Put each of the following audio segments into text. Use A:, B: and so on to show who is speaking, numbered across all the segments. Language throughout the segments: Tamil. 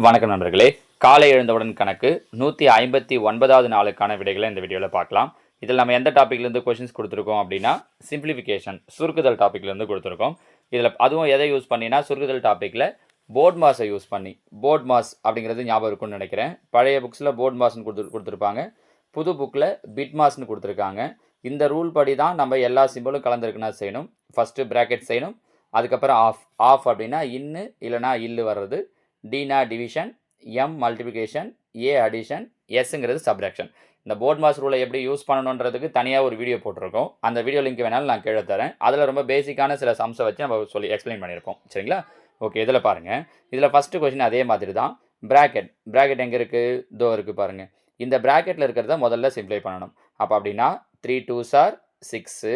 A: வணக்கம் நண்பர்களே. காலை எழுந்தவுடன் கணக்கு. நூற்றி ஐம்பத்தி ஒன்பதாவது நாளுக்கான விடைகளை இந்த வீடியோவில் பார்க்கலாம். இதில் நம்ம எந்த டாப்பிக்லேருந்து கொஷின்ஸ் கொடுத்துருக்கோம் அப்படின்னா சிம்பிளிஃபிகேஷன் சுருக்குதல் டாப்பிக்லேருந்து கொடுத்துருக்கோம். இதில் அதுவும் எதை யூஸ் பண்ணினா சுருக்குதல் டாப்பிக்கில் போர்ட் மாஸை யூஸ் பண்ணி போர்ட் மாஸ் அப்படிங்கிறது ஞாபகம் இருக்கும்னு நினைக்கிறேன். பழைய புக்ஸில் போர்ட் மாஸ்னு கொடுத்து கொடுத்துருப்பாங்க. புது புக்கில் பிட் மாஸ்னு கொடுத்துருக்காங்க. இந்த ரூல் படி தான் நம்ம எல்லா சிம்பிளும் கலந்துருக்குன்னா செய்யணும். ஃபஸ்ட்டு ப்ராக்கெட் செய்யணும். அதுக்கப்புறம் ஆஃப் ஆஃப் அப்படின்னா இன்னு இல்லைனா இல்லு வர்றது. Tina division M multiplication A addition எஸ்ங்கிறது subtraction இந்த போர்ட் மாஸ் ரூலை எப்படி யூஸ் பண்ணணுன்றதுக்கு தனியாக ஒரு வீடியோ போட்டிருக்கோம். அந்த வீடியோ லிங்க் வேணாலும் நான் கீழே தரேன். அதில் ரொம்ப பேசிக்கான சில சம்ஸை வச்சு நம்ம சொல்லி எக்ஸ்பிளைன் பண்ணியிருக்கோம் சரிங்களா? ஓகே இதில் பாருங்கள் இதில் ஃபஸ்ட்டு கொஷின் அதே மாதிரி தான். ப்ராக்கெட் ப்ராக்கெட் எங்கே இருக்குது இதோ இருக்குது பாருங்கள் இந்த ப்ராக்கெட்டில் இருக்கிறத முதல்ல சிம்ப்ளை பண்ணணும். அப்போ அப்படின்னா three two sir six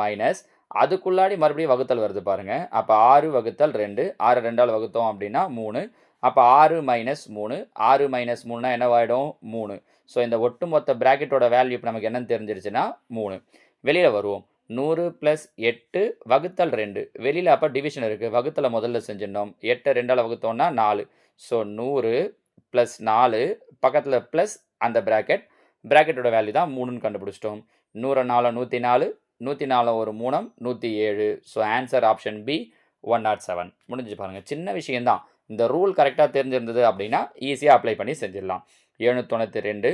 A: minus அதுக்குள்ளாடி மறுபடியும் வகுத்தல் வருது பாருங்கள் அப்போ ஆறு வகுத்தல் ரெண்டு. ஆறு ரெண்டால் வகுத்தோம் அப்படின்னா மூணு. அப்போ ஆறு மைனஸ் மூணு. ஆறு மைனஸ் மூணுனா என்னவாயிடும்? மூணு. ஸோ இந்த ஒட்டுமொத்த ப்ராக்கெட்டோட வேல்யூ இப்போ நமக்கு என்னன்னு தெரிஞ்சிருச்சுன்னா மூணு. வெளியில் வருவோம். நூறு ப்ளஸ் எட்டு வகுத்தல் ரெண்டு. வெளியில் அப்போ டிவிஷன் இருக்குது வகுத்தலை முதல்ல செஞ்சிடணும். எட்டை ரெண்டால் வகுத்தோம்னா நாலு. ஸோ நூறு ப்ளஸ் நாலு. பக்கத்தில் ப்ளஸ் அந்த ப்ராக்கெட் ப்ராக்கெட்டோட வேல்யூ தான் மூணுன்னு கண்டுபிடிச்சிட்டோம். நூறு நாலு நூற்றி நாலு நூற்றி நாலு ஒரு மூணம் நூற்றி ஏழு so answer option B one nought seven முடிஞ்சு பாருங்கள் சின்ன விஷயந்தான் இந்த ரூல் கரெக்டாக தெரிஞ்சிருந்தது அப்படின்னா ஈஸியாக அப்ளை பண்ணி செஞ்சிடலாம். எழுநூற்றி ரெண்டு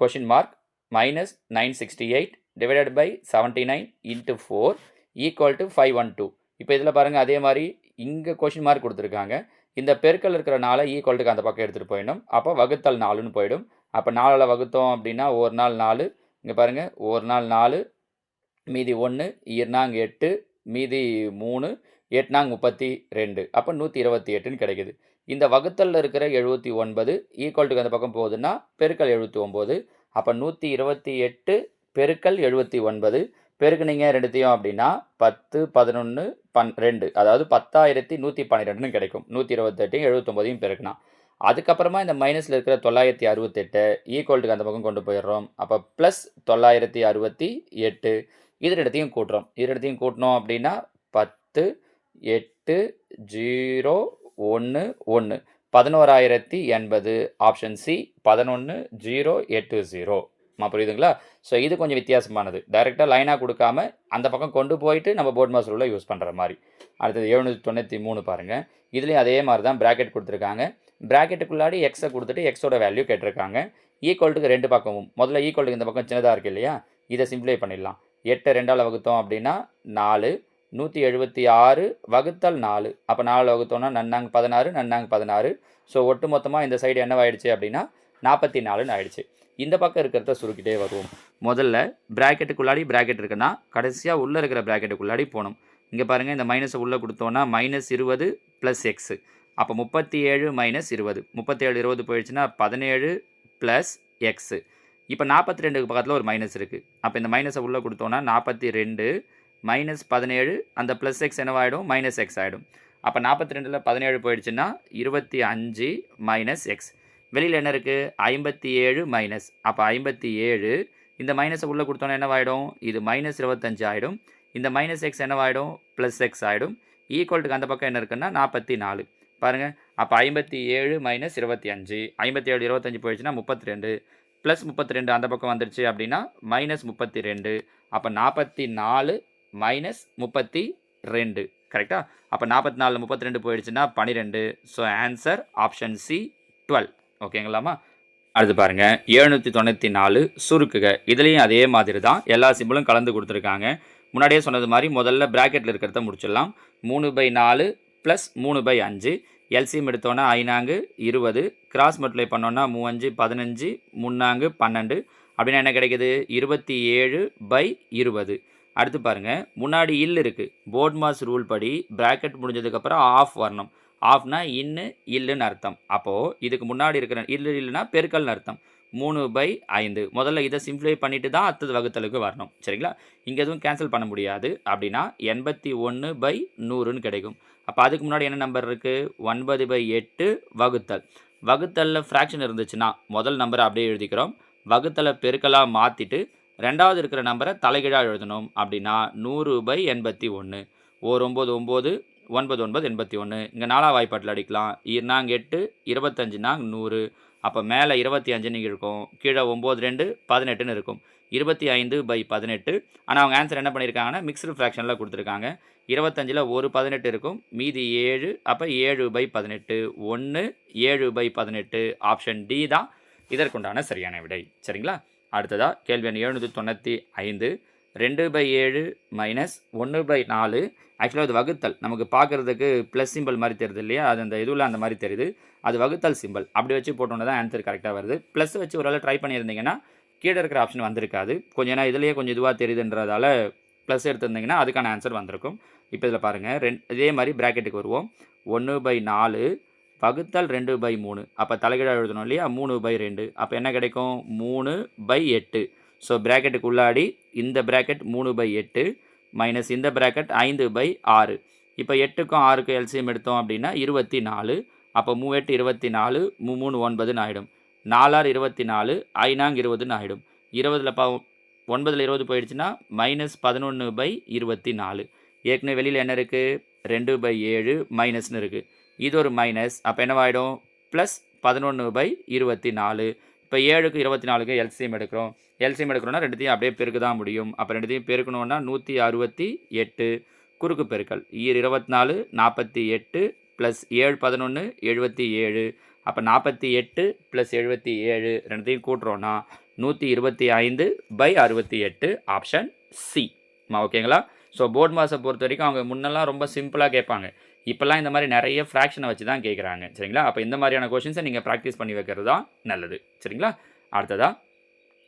A: question mark minus nine sixty eight divided by seventy nine into four equal to five one two இப்போ இதில் பாருங்கள் அதே மாதிரி இங்கே கொஷின் மார்க் கொடுத்துருக்காங்க. இந்த பெருக்கல் இருக்கிற நாளை ஈக்குவல்ட்டுக்கு அந்த பக்கம் எடுத்துகிட்டு போயிடும் அப்போ வகுத்தல் நாலுன்னு போயிடும். அப்போ நாலில் வகுத்தோம் அப்படின்னா ஒரு நாள் நாலு. இங்கே பாருங்கள் ஒரு நாள் நாலு மீதி ஒன்று இருநாங்க எட்டு மீதி மூணு எட்நாங் முப்பத்தி ரெண்டு. அப்போ நூற்றி இருபத்தி எட்டுன்னு கிடைக்குது. இந்த வகுத்தலில் இருக்கிற எழுபத்தி ஒன்பது ஈக்குவல்ட்டுக்கு அந்த பக்கம் போகுதுன்னா பெருக்கல் எழுபத்தி ஒம்பது அப்போ நூற்றி இருபத்தி எட்டு பெருக்கல் எழுபத்தி ஒன்பது. பெருக்குனீங்க ரெண்டுத்தையும் அப்படின்னா பத்து பதினொன்று பன் ரெண்டு. அதாவது பத்தாயிரத்தி நூற்றி பன்னிரெண்டுன்னு கிடைக்கும். நூற்றி இருபத்தெட்டையும் எழுபத்தொம்போதையும் பெருக்குனா. அதுக்கப்புறமா இந்த மைனஸில் இருக்கிற தொள்ளாயிரத்தி அறுபத்தெட்டு ஈக்குவல்ட்டுக்கு அந்த பக்கம் கொண்டு போயிடுறோம். அப்போ ப்ளஸ் தொள்ளாயிரத்தி அறுபத்தி எட்டு. இது ரெண்டுத்தையும் கூட்டுறோம். இது ரெண்டுத்தையும் கூட்டினோம் அப்படின்னா பத்து எட்டு ஜீரோ ஒன்று ஒன்று பதினோராயிரத்தி எண்பது. ஆப்ஷன் சி பதினொன்று ஜீரோ எட்டு ஜீரோ. மா புரியுதுங்களா? ஸோ இது கொஞ்சம் வித்தியாசமானது. டைரெக்டாக லைனாக கொடுக்காம அந்த பக்கம் கொண்டு போயிட்டு நம்ம போர்ட் மாஸ்டர் உள்ள யூஸ் பண்ணுற மாதிரி. அடுத்தது எழுநூற்றி தொண்ணூற்றி மூணு பாருங்கள் இதுலேயும் அதே மாதிரி தான் ப்ராக்கெட் கொடுத்துருக்காங்க. ப்ராக்கெட்டுக்குள்ளாடி எக்ஸை கொடுத்துட்டு எக்ஸோட வேல்யூ கேட்டிருக்காங்க. ஈக்குவல்ட்டுக்கு ரெண்டு பக்கமும். முதல்ல ஈக்குவல்ட்டுக்கு இந்த பக்கம் சின்னதாக இருக்குது இல்லையா? இதை சிம்ப்ளை பண்ணிடலாம். எட்டு ரெண்டால் வகுத்தோம் அப்படின்னா நாலு நூற்றி எழுபத்தி ஆறு வகுத்தல் நாலு. அப்போ நாலு வகுத்தோம்னா நன்னாங்க பதினாறு நன்னாங்க பதினாறு. ஸோ ஒட்டு மொத்தமாக இந்த சைடு என்னவாயிடுச்சு அப்படின்னா நாற்பத்தி நாலுன்னு ஆயிடுச்சு. இந்த பக்கம் இருக்கிறத சுருக்கிட்டே வருவோம். முதல்ல ப்ராக்கெட்டுக்குள்ளாடி ப்ராக்கெட் இருக்குன்னா கடைசியாக உள்ளே இருக்கிற ப்ராக்கெட்டுக்குள்ளாடி போகணும். இங்கே பாருங்கள் இந்த மைனஸை உள்ளே கொடுத்தோன்னா மைனஸ் இருபது ப்ளஸ் எக்ஸு அப்போ முப்பத்தி ஏழு மைனஸ் இருபது. முப்பத்தேழு இருபது போயிடுச்சுன்னா பதினேழு ப்ளஸ் எக்ஸு இப்போ நாற்பத்தி ரெண்டுக்கு பக்கத்தில் ஒரு மைனஸ் இருக்குது அப்போ இந்த மைனஸை உள்ளே கொடுத்தோன்னா நாற்பத்தி ரெண்டு மைனஸ் பதினேழு அந்த ப்ளஸ் எக்ஸ் என்னவாயிடும்? மைனஸ் எக்ஸ் ஆகிடும் அப்போ நாற்பத்தி ரெண்டில் பதினேழு போயிடுச்சுன்னா இருபத்தி அஞ்சு மைனஸ் எக்ஸ் வெளியில் என்ன இருக்குது ஐம்பத்தி ஏழு மைனஸ் அப்போ ஐம்பத்தி ஏழு இந்த மைனஸை உள்ளே கொடுத்தோன்னா என்னவாயிடும்? இது மைனஸ் இருபத்தஞ்சு ஆகிடும் இந்த மைனஸ் எக்ஸ் என்னவாயிடும்? ப்ளஸ் எக்ஸ் ஆகிடும் ஈக்குவல்ட்டுக்கு அந்த பக்கம் என்ன இருக்குன்னா நாற்பத்தி நாலு. பாருங்கள் அப்போ ஐம்பத்தி ஏழு மைனஸ் இருபத்தி அஞ்சு. ஐம்பத்தி ஏழு இருபத்தஞ்சு போயிடுச்சுன்னா முப்பத்தி ரெண்டு ப்ளஸ் முப்பத்தி ரெண்டு அந்த பக்கம் வந்துடுச்சு அப்படின்னா மைனஸ் முப்பத்தி ரெண்டு அப்போ நாற்பத்தி நாலு மைனஸ் முப்பத்தி ரெண்டு கரெக்டாக அப்போ நாற்பத்தி நாலு முப்பத்தி ரெண்டு போயிடுச்சுன்னா பன்னிரெண்டு so answer option C twelve ஓகேங்களாமா அடுத்து பாருங்கள் எழுநூற்றி தொண்ணூற்றி நாலு சுருக்குக. இதுலேயும் அதே மாதிரி தான் எல்லா சிம்பிளும் கலந்து கொடுத்துருக்காங்க. முன்னாடியே சொன்னது மாதிரி முதல்ல ப்ராக்கெட்டில் இருக்கிறத முடிச்சிடலாம். மூணு பை நாலு ப்ளஸ் மூணு பை அஞ்சு. எல்சிஎம் எடுத்தோன்னா ஐநாங்கு இருபது கிராஸ் மல்டிப்ளை பண்ணோன்னா மூவஞ்சு பதினஞ்சு முன்னாங்கு பன்னெண்டு. அப்படின்னா என்ன கிடைக்கிது? இருபத்தி ஏழு பை இருபது. அடுத்து பாருங்கள் முன்னாடி இல் இருக்குது போர்ட் மாஸ் ரூல் படி ப்ராக்கெட் முடிஞ்சதுக்கப்புறம் ஆஃப் வரணும். ஆஃப்னா இன்னு இல்லுன்னு அர்த்தம். அப்போது இதுக்கு முன்னாடி இருக்கிற இல்லு இல்லைன்னா பெருக்கல்னு அர்த்தம். மூணு பை ஐந்து. முதல்ல இதை சிம்ப்ளிஃபை பண்ணிட்டு தான் அடுத்தது வகுத்தலுக்கு வரணும். சரிங்களா? இங்கே எதுவும் கேன்சல் பண்ண முடியாது. அப்படின்னா எண்பத்தி ஒன்று பை நூறுன்னு கிடைக்கும். அப்போ அதுக்கு முன்னாடி என்ன நம்பர் இருக்குது ஒன்பது பை எட்டு வகுத்தல். வகுத்தலில் ஃப்ராக்ஷன் இருந்துச்சுன்னா முதல் நம்பரை அப்படியே எழுதிக்கிறோம். வகுத்தலை பெருக்கலாக மாற்றிட்டு ரெண்டாவது இருக்கிற நம்பரை தலைகீழாக எழுதணும். அப்படின்னா நூறு பை எண்பத்தி ஒன்று ஓர் ஒம்பது ஒம்பது ஒன்பது ஒன்பது எண்பத்தி ஒன்று இங்கே நாலா வாய்ப்பாட்டில் அடிக்கலாம். நாங்க எட்டு இருபத்தஞ்சுனா நூறு. அப்போ மேலே இருபத்தி அஞ்சுன்னு இருக்கும். கீழே ஒம்பது ரெண்டு பதினெட்டுன்னு இருக்கும். இருபத்தி ஐந்து பை பதினெட்டு. ஆனால் அவங்க ஆன்சர் என்ன பண்ணியிருக்காங்கன்னா மிக்சடு ஃப்ராக்ஷனில் கொடுத்துருக்காங்க. இருபத்தஞ்சில் ஒரு பதினெட்டு இருக்கும். மீதி ஏழு அப்போ ஏழு பை பதினெட்டு. ஒன்று ஏழு பை பதினெட்டு. ஆப்ஷன் டி தான். இதற்குண்டான சரியான விடை. சரிங்களா? அடுத்ததாக கேள்வி எண் எழுநூற்றி தொண்ணூற்றி ஐந்து. ரெண்டு பை ஏழு மைனஸ் ஒன்று பை நாலு. ஆக்சுவலாக அது வகுத்தல். நமக்கு பார்க்குறதுக்கு ப்ளஸ் சிம்பிள் மாதிரி தெரியுது இல்லையா? அது அந்த இதுவில் அந்த மாதிரி தெரியுது. அது வகுத்தல் சிம்பிள் அப்படி வச்சு போட்டோன்னு தான் ஆன்சர் கரெக்டாக வருது. ப்ளஸ் வச்சு ஒரு ட்ரை பண்ணியிருந்தீங்கன்னா கீழே இருக்கிற ஆப்ஷன் வந்திருக்காது. கொஞ்சம் ஏன்னா இதுலேயே கொஞ்சம் இதுவாக தெரியுதுன்றதால ப்ளஸ் எடுத்திருந்தீங்கன்னா அதுக்கான ஆன்சர் வந்திருக்கும். இப்போ இதில் பாருங்கள் ரெண்டு இதே மாதிரி ப்ராக்கெட்டுக்கு வருவோம். ஒன்று பை நாலு வகுத்தல் ரெண்டு பை மூணு. அப்போ தலைகீழாக எழுதணும் இல்லையா? மூணு பை ரெண்டு. அப்போ என்ன கிடைக்கும்? மூணு பை எட்டு. ஸோ ப்ராக்கெட்டுக்கு உள்ளாடி இந்த ப்ராக்கெட் மூணு பை எட்டு மைனஸ் இந்த ப்ராக்கெட் ஐந்து பை ஆறு. இப்போ எட்டுக்கும் ஆறுக்கும் எல்சிஎம் எடுத்தோம் அப்படின்னா இருபத்தி நாலு அப்போ மூ எட்டு இருபத்தி நாலு மூ மூணு ஒன்பதுன்னு ஆகிடும் நாலாறு இருபத்தி நாலு ஐநாங் இருபதுன்னு ஆகிடும் இருபதில் ப ஒன்பதில் இருபது போயிடுச்சுன்னா மைனஸ் பதினொன்று பை இருபத்தி நாலு ஏற்கனவே வெளியில் என்ன இருக்குது ரெண்டு பை ஏழு மைனஸ்னு இருக்குது இது ஒரு மைனஸ் அப்போ என்னவாயிடும்? ப்ளஸ் பதினொன்று பை இருபத்தி நாலு இப்போ ஏழுக்கு இருபத்தி நாலுக்கு எல்சிஎம் எடுக்கிறோம். எல்சிஎம் எடுக்கிறோன்னா ரெண்டுத்தையும் அப்படியே பெருக்கு தான் முடியும். அப்போ ரெண்டுத்தையும் பெருக்கணுன்னா நூற்றி அறுபத்தி எட்டு குறுக்கு பெருக்கல். ஈர் இருபத்தி நாலு நாற்பத்தி எட்டு ப்ளஸ் ஏழு பதினொன்று எழுபத்தி ஏழு. அப்போ நாற்பத்தி எட்டு ப்ளஸ் எழுபத்தி ஏழு ரெண்டுத்தையும் கூட்டுறோன்னா நூற்றி இருபத்தி ஐந்து பை அறுபத்தி எட்டு ஆப்ஷன் சி ஓகேங்களா ஸோ போர்ட் மாஸை பொறுத்த வரைக்கும் அவங்க முன்னெல்லாம் ரொம்ப சிம்பிளாக கேட்பாங்க. இப்போல்லாம் இந்த மாதிரி நிறைய ஃப்ராக்ஷனை வச்சு தான் கேட்குறாங்க. சரிங்களா? அப்போ இந்த மாதிரியான கொஷின்ஸை நீங்கள் ப்ராக்டிஸ் பண்ணி வைக்கிறது தான் நல்லது. சரிங்களா? அடுத்ததாக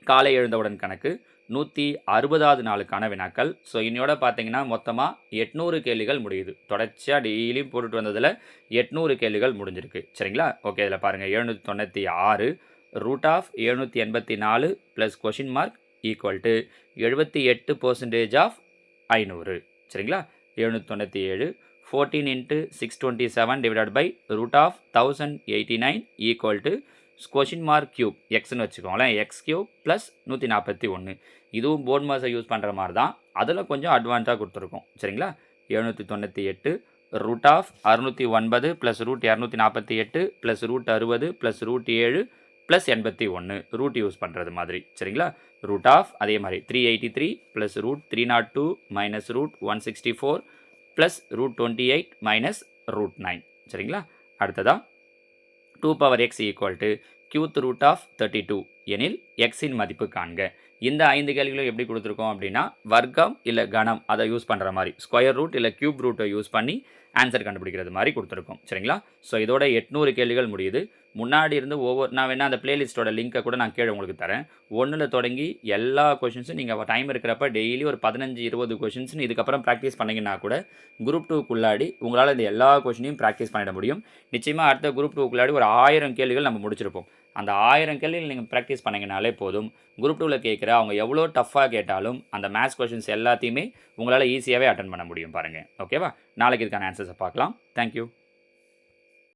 A: காலை எழுந்தவுடன் கணக்கு நூற்றி அறுபதாவது நாளுக்கான வினாக்கள். ஸோ இன்னையோட பார்த்தீங்கன்னா மொத்தமாக எட்நூறு கேள்விகள் முடியுது. தொடர்ச்சியாக டெய்லியும் போட்டுட்டு வந்ததில் எட்நூறு கேள்விகள் முடிஞ்சிருக்கு. சரிங்களா? ஓகே இதில் பாருங்கள் எழுநூற்றி தொண்ணூற்றி ஆறு ரூட் ஆஃப் எழுநூற்றி எண்பத்தி நாலு plus question mark equal to எழுபத்தி எட்டு பர்சன்டேஜ் ஆஃப் ஐநூறு. சரிங்களா? எழுநூற்றி தொண்ணூற்றி ஏழு fourteen into six twenty seven divided by root of thousand eighty nine equal to question mark cube எக்ஸ்னு வச்சுக்கோங்களேன். எக்ஸ் க்யூப் ப்ளஸ் நூற்றி நாற்பத்தி ஒன்று இதுவும் போர்ட் மாஸை யூஸ் பண்ணுற மாதிரி தான். அதில் கொஞ்சம் அட்வான்ஸாக கொடுத்துருக்கோம். சரிங்களா? எழுநூற்றி தொண்ணூற்றி எட்டு ரூட் ஆஃப் அறுநூற்றி ஒன்பது ப்ளஸ் ரூட் இரநூத்தி நாற்பத்தி எட்டு ப்ளஸ் ரூட் அறுபது ப்ளஸ் ரூட் ஏழு ப்ளஸ் எண்பத்தி ஒன்று ரூட் யூஸ் பண்ணுறது மாதிரி. சரிங்களா? ரூட் ஆஃப் அதே மாதிரி three eighty three plus root three nought two minus root one sixty four plus root twenty eight minus root nine சரிங்களா? அடுத்ததாக two power X equal to cube root of thirty two எனில் எக்ஸின் மதிப்பு காண்க. இந்த ஐந்து கேள்விகளும் எப்படி கொடுத்துருக்கோம் அப்படின்னா வர்க்கம் இல்லை கணம் அதை யூஸ் பண்ணுற மாதிரி ஸ்கொயர் ரூட் இல்லை கியூப் ரூட்டை யூஸ் பண்ணி ஆன்சர் கண்டுபிடிக்கிறது மாதிரி கொடுத்துருக்கோம். சரிங்களா? ஸோ இதோட எட்நூறு கேள்விகள் முடியுது. முன்னாடி இருந்து ஒவ்வொரு நான் வேணால் அந்த பிளேலிஸ்ட்டோட லிங்க்கை கூட நான் கீழே உங்களுக்கு தரேன். ஒன்றில் தொடங்கி எல்லா கொஷின்ஸும் நீங்கள் டைம் இருக்கிறப்ப டெய்லி ஒரு பதினஞ்சு இருபது கொஷின்ஸ்னு இதுக்கப்புறம் ப்ராக்டிஸ் பண்ணிங்கன்னா கூட குரூப் டூக்குள்ளாடி உங்களால் இந்த எல்லா கொஷினையும் ப்ராக்டிஸ் பண்ணிட முடியும். நிச்சயமாக அடுத்த குரூப் டூக்குள்ளாடி ஒரு ஆயிரம் கேள்விகள் நம்ம முடிச்சிருப்போம். அந்த ஆயிரம் கேள்விகள் நீங்கள் ப்ராக்டிஸ் பண்ணிங்கனாலே போதும். குரூப் டூவில் கேட்குற அவங்க எவ்வளோ டஃப்பாக கேட்டாலும் அந்த மேத்ஸ் கொஷின்ஸ் எல்லாத்தையுமே உங்களால் ஈஸியாகவே அட்டன் பண்ண முடியும் பாருங்கள் ஓகேவா நாளைக்கு இதுக்கான ஆன்சர்ஸை பார்க்கலாம். தேங்க்யூ